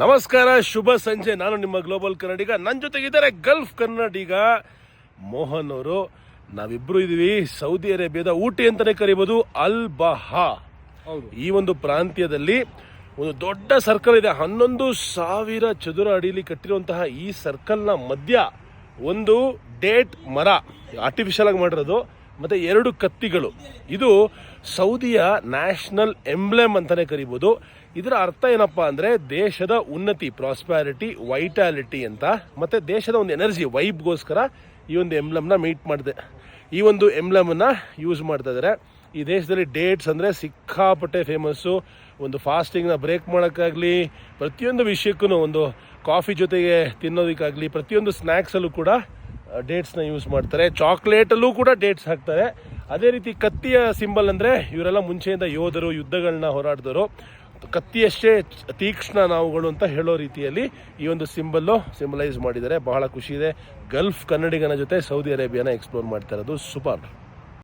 ನಮಸ್ಕಾರ ಶುಭ ಸಂಜೆ. ನಾನು ನಿಮ್ಮ ಗ್ಲೋಬಲ್ ಕನ್ನಡಿಗ. ನನ್ನ ಜೊತೆಗಿದ್ದಾರೆ ಗಲ್ಫ್ ಕನ್ನಡಿಗ ಮೋಹನ್ ಅವರು. ನಾವಿಬ್ರು ಇದೀವಿ ಸೌದಿ ಅರೇಬಿಯಾದ ಊಟಿ ಅಂತಾನೆ ಕರಿಬೋದು ಅಲ್ ಬಹಾ. ಹೌದು. ಈ ಒಂದು ಪ್ರಾಂತ್ಯದಲ್ಲಿ ಒಂದು ದೊಡ್ಡ ಸರ್ಕಲ್ ಇದೆ. ಹನ್ನೊಂದು ಸಾವಿರ ಚದುರ ಅಡಿಲಿ ಕಟ್ಟಿರುವಂತಹ ಈ ಸರ್ಕಲ್ನ ಮಧ್ಯ ಒಂದು ಡೇಟ್ ಮರ ಆರ್ಟಿಫಿಷಿಯಲ್ ಆಗಿ ಮಾಡಿರೋದು. ಮತ್ತೆ ಎರಡು ಕತ್ತಿಗಳು. ಇದು ಸೌದಿಯ ನ್ಯಾಷನಲ್ ಎಂಬ್ಲೆಮ್ ಅಂತಾನೆ ಕರಿಬೋದು. ಇದರ ಅರ್ಥ ಏನಪ್ಪಾ ಅಂದ್ರೆ ದೇಶದ ಉನ್ನತಿ ಪ್ರಾಸ್ಪ್ಯಾರಿಟಿ ವೈಟಾಲಿಟಿ ಅಂತ. ಮತ್ತೆ ದೇಶದ ಒಂದು ಎನರ್ಜಿ, ವೈಬ್ಗೋಸ್ಕರ ಈ ಒಂದು ಎಂಬ್ಲಮ್ನ ಮೀಟ್ ಮಾಡಿದೆ. ಈ ಒಂದು ಎಂಬ್ಲಮನ್ನು ಯೂಸ್ ಮಾಡ್ತಾ ಇದ್ದಾರೆ ಈ ದೇಶದಲ್ಲಿ ಡೇಟ್ಸ್ ಅಂದರೆ ಸಿಕ್ಕಾಪಟ್ಟೆ ಫೇಮಸ್ಸು. ಒಂದು ಫಾಸ್ಟಿಂಗ್ನ ಬ್ರೇಕ್ ಮಾಡೋಕ್ಕಾಗಲಿ, ಪ್ರತಿಯೊಂದು ವಿಷಯಕ್ಕೂ ಒಂದು ಕಾಫಿ ಜೊತೆಗೆ ತಿನ್ನೋದಕ್ಕಾಗಲಿ, ಪ್ರತಿಯೊಂದು ಸ್ನ್ಯಾಕ್ಸಲ್ಲೂ ಕೂಡ ಡೇಟ್ಸ್ನ ಯೂಸ್ ಮಾಡ್ತಾರೆ. ಚಾಕ್ಲೇಟಲ್ಲೂ ಕೂಡ ಡೇಟ್ಸ್ ಹಾಕ್ತಾರೆ. ಅದೇ ರೀತಿ ಕತ್ತಿಯ ಸಿಂಬಲ್ ಅಂದರೆ ಇವರೆಲ್ಲ ಮುಂಚೆಯಿಂದ ಯೋಧರು ಯುದ್ಧಗಳನ್ನ ಹೋರಾಡಿದವರು. ಕತ್ತಿಯಷ್ಟೇ ತೀಕ್ಷ್ಣ ನಾವುಗಳು ಅಂತ ಹೇಳೋ ರೀತಿಯಲ್ಲಿ ಈ ಒಂದು ಸಿಂಬಲ್ಲು ಸಿಂಬಲೈಸ್ ಮಾಡಿದ್ದಾರೆ. ಬಹಳ ಖುಷಿ ಇದೆ. ಗಲ್ಫ್ ಕನ್ನಡಿಗನ ಜೊತೆ ಸೌದಿ ಅರೇಬಿಯಾನ ಎಕ್ಸ್ಪ್ಲೋರ್ ಮಾಡ್ತಾ ಇರೋದು. ಸೂಪರ್.